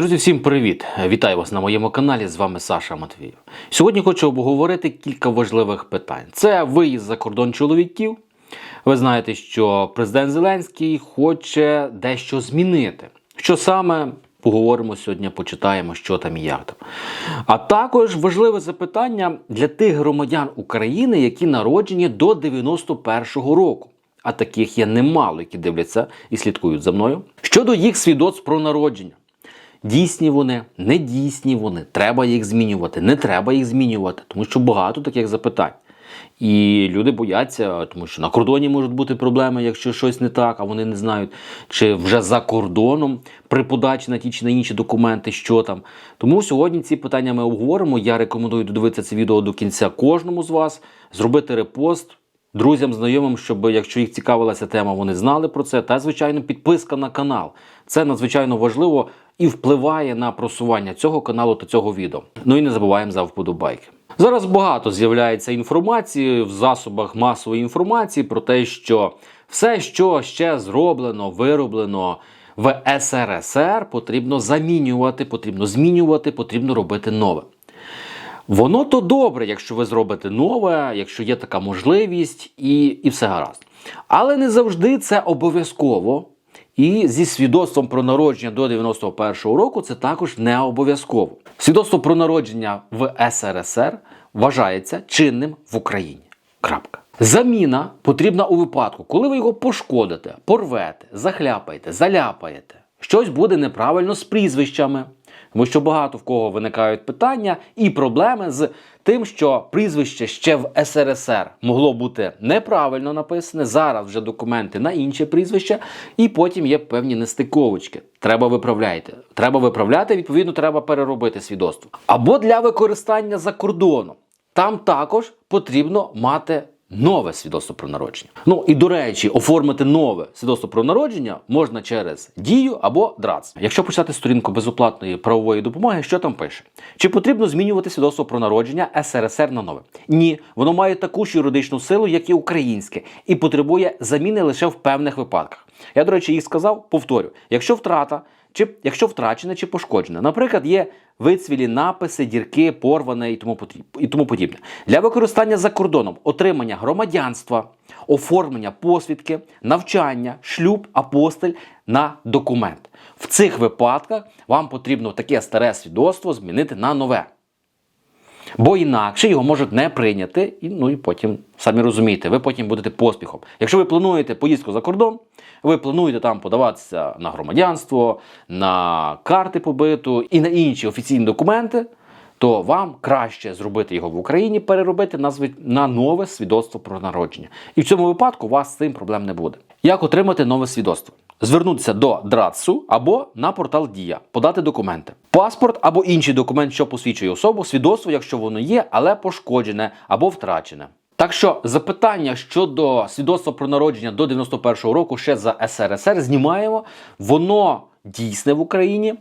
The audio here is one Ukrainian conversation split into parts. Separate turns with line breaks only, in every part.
Друзі, всім привіт! Вітаю вас на моєму каналі. З вами Саша Матвіїв. Сьогодні хочу обговорити кілька важливих питань. Це виїзд за кордон чоловіків. Ви знаєте, що президент Зеленський хоче дещо змінити. Що саме поговоримо сьогодні, почитаємо, що там і як там. А також важливе запитання для тих громадян України, які народжені до 91-го року. А таких є немало, які дивляться і слідкують за мною. Щодо їх свідоцтв про народження. Дійсні вони, не дійсні вони, треба їх змінювати, не треба їх змінювати, тому що багато таких запитань. І люди бояться, тому що на кордоні можуть бути проблеми, якщо щось не так, а вони не знають, чи вже за кордоном при подачі на ті чи на інші документи, що там. Тому сьогодні ці питання ми обговоримо. Я рекомендую додивитися це відео до кінця кожному з вас, зробити репост. Друзям, знайомим, щоб якщо їх цікавилася тема, вони знали про це. Та звичайно, підписка на канал. Це надзвичайно важливо і впливає на просування цього каналу та цього відео. Ну і не забуваємо за вподобайки. Зараз багато з'являється інформації в засобах масової інформації про те, що все, що ще зроблено, вироблено в СРСР, потрібно замінювати, потрібно змінювати, потрібно робити нове. Воно то добре, якщо ви зробите нове, якщо є така можливість, і, і все гаразд. Але не завжди це обов'язково. І зі свідоцтвом про народження до 91-го року це також не обов'язково. Свідоцтво про народження в СРСР вважається чинним в Україні. Крапка. Заміна потрібна у випадку, коли ви його пошкодите, порвете, захляпаєте, заляпаєте. Щось буде неправильно з прізвищами. Тому що багато в кого виникають питання і проблеми з тим, що прізвище ще в СРСР могло бути неправильно написане. Зараз вже документи на інше прізвище, і потім є певні нестиковочки. Треба виправляти. Треба виправляти, відповідно, треба переробити свідоцтво. Або для використання за кордоном. Там також потрібно мати нове свідоцтво про народження. Ну і до речі, оформити нове свідоцтво про народження можна через дію або ДРАЦ. Якщо почитати сторінку безоплатної правової допомоги, що там пише? Чи потрібно змінювати свідоцтво про народження СРСР на нове? Ні, воно має таку ж юридичну силу, як і українське, і потребує заміни лише в певних випадках. Я, до речі, їх сказав, повторю: якщо втрата. Чи якщо втрачене чи пошкоджене, наприклад, є вицвілі написи, дірки, порване і тому і тому подібне. Для використання за кордоном отримання громадянства, оформлення посвідки, навчання, шлюб, апостиль на документ. В цих випадках вам потрібно таке старе свідоцтво змінити на нове. Бо інакше його можуть не прийняти, і ну і потім, самі розумієте, ви потім будете поспіхом. Якщо ви плануєте поїздку за кордон, ви плануєте там подаватися на громадянство, на карти побиту і на інші офіційні документи, то вам краще зробити його в Україні, переробити на, нове свідоцтво про народження. І в цьому випадку у вас з цим проблем не буде. Як отримати нове свідоцтво? Звернутися до ДРАЦу або на портал Дія, подати документи. Паспорт або інший документ, що посвідчує особу, свідоцтво, якщо воно є, але пошкоджене або втрачене. Так що запитання щодо свідоцтва про народження до 91-го року ще за СРСР знімаємо. Воно дійсне в Україні,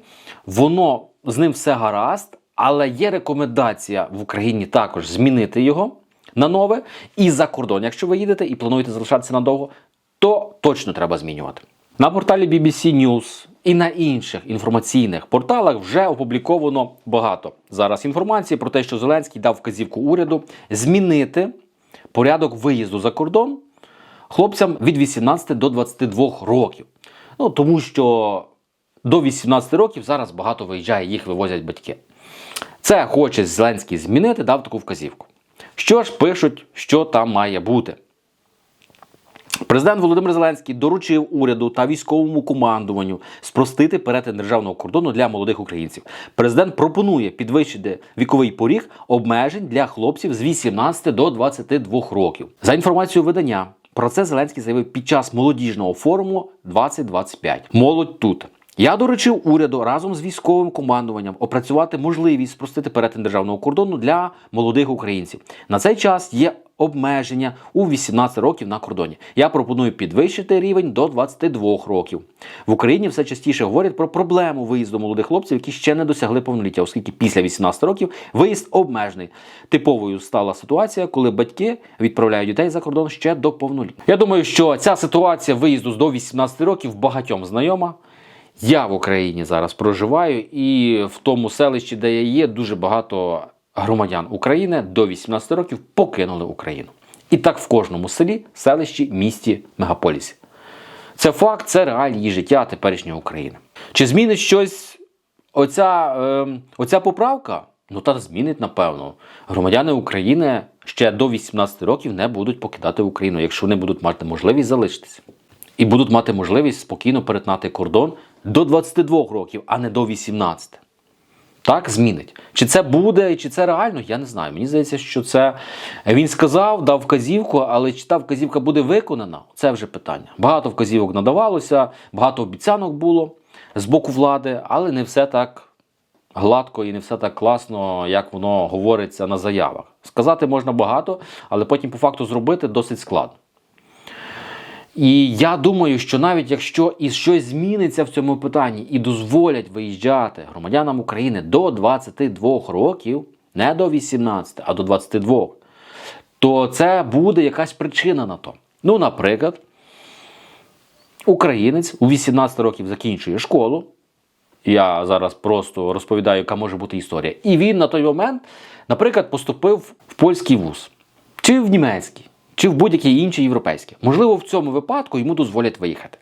воно з ним все гаразд, але є рекомендація в Україні також змінити його на нове і за кордон. Якщо ви їдете і плануєте залишатися надовго, то точно треба змінювати. На порталі BBC News і на інших інформаційних порталах вже опубліковано багато зараз інформації про те, що Зеленський дав вказівку уряду змінити порядок виїзду за кордон хлопцям від 18 до 22 років. Ну тому що до 18 років зараз багато виїжджає, їх вивозять батьки. Це хоче Зеленський змінити, дав таку вказівку. Що ж пишуть, що там має бути? Президент Володимир Зеленський доручив уряду та військовому командуванню спростити перетин державного кордону для молодих українців. Президент пропонує підвищити віковий поріг обмежень для хлопців з 18 до 22 років. За інформацією видання, про це Зеленський заявив під час молодіжного форуму 2025. Молодь тут. Я доручив уряду разом з військовим командуванням опрацювати можливість спростити перетин державного кордону для молодих українців. На цей час є обмеження у 18 років на кордоні. Я пропоную підвищити рівень до 22 років. В Україні все частіше говорять про проблему виїзду молодих хлопців, які ще не досягли повноліття, оскільки після 18 років виїзд обмежений. Типовою стала ситуація, коли батьки відправляють дітей за кордон ще до повноліття. Я думаю, що ця ситуація виїзду до 18 років багатьом знайома. Я в Україні зараз проживаю, і в тому селищі, де я є, дуже багато громадян України до 18 років покинули Україну. І так в кожному селі, селищі, місті, мегаполісі. Це факт, це реалії життя теперішньої України. Чи змінить щось оця, е, оця поправка? Ну та змінить, напевно. Громадяни України ще до 18 років не будуть покидати Україну, якщо вони будуть мати можливість залишитися. І будуть мати можливість спокійно перетнати кордон до 22 років, а не до 18. Так, змінить. Чи це буде, чи це реально, я не знаю. Мені здається, що це він сказав, дав вказівку, але чи та вказівка буде виконана, це вже питання. Багато вказівок надавалося, багато обіцянок було з боку влади, але не все так гладко і не все так класно, як воно говориться на заявах. Сказати можна багато, але потім по факту зробити досить складно. І я думаю, що навіть якщо і щось зміниться в цьому питанні і дозволять виїжджати громадянам України до 22 років, не до 18, а до 22, то це буде якась причина на то. Ну, наприклад, українець у 18 років закінчує школу. Я зараз просто розповідаю, яка може бути історія. І він на той момент, наприклад, поступив в польський вуз, чи в німецький, чи в будь-який інший європейський. Можливо, в цьому випадку йому дозволять виїхати.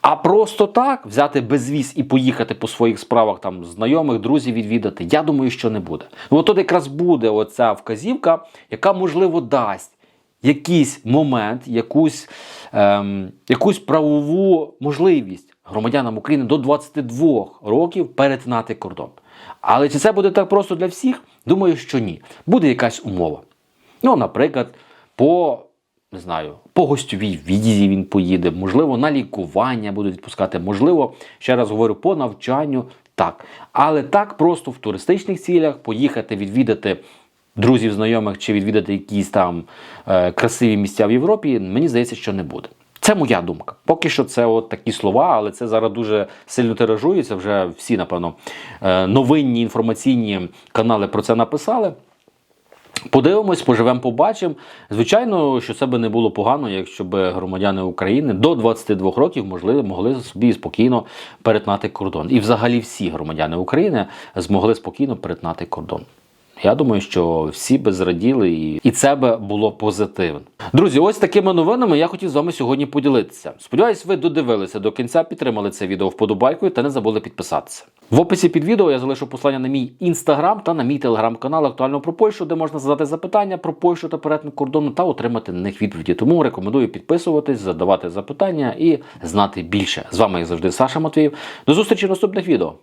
А просто так взяти безвіз і поїхати по своїх справах, там знайомих, друзів відвідати, я думаю, що не буде. Ну, от тут якраз буде оця вказівка, яка можливо дасть якийсь момент, якусь, ем, якусь правову можливість громадянам України до 22 років перетинати кордон. Але чи це буде так просто для всіх? Думаю, що ні. Буде якась умова. Ну, наприклад, по не знаю, по гостьовій візі він поїде, можливо, на лікування будуть відпускати, можливо, ще раз говорю, по навчанню так. Але так просто в туристичних цілях поїхати відвідати друзів, знайомих чи відвідати якісь там е, красиві місця в Європі, мені здається, що не буде. Це моя думка. Поки що це от такі слова, але це зараз дуже сильно тиражується. Вже всі, напевно, е, новинні інформаційні канали про це написали. Подивимось, поживемо, побачимо. Звичайно, що це би не було погано, якщо б громадяни України до 22 років можливо, могли собі спокійно перетнати кордон. І взагалі всі громадяни України змогли спокійно перетнати кордон. Я думаю, що всі би зраділи, і, і це би було позитивно. Друзі, ось такими новинами я хотів з вами сьогодні поділитися. Сподіваюсь, ви додивилися до кінця, підтримали це відео вподобайкою та не забули підписатися. В описі під відео я залишу посилання на мій інстаграм та на мій телеграм-канал актуально про Польщу, де можна задати запитання про Польщу та перетин кордону та отримати на них відповіді. Тому рекомендую підписуватись, задавати запитання і знати більше. З вами як завжди Саша Матвіїв. До зустрічі в наступних відео.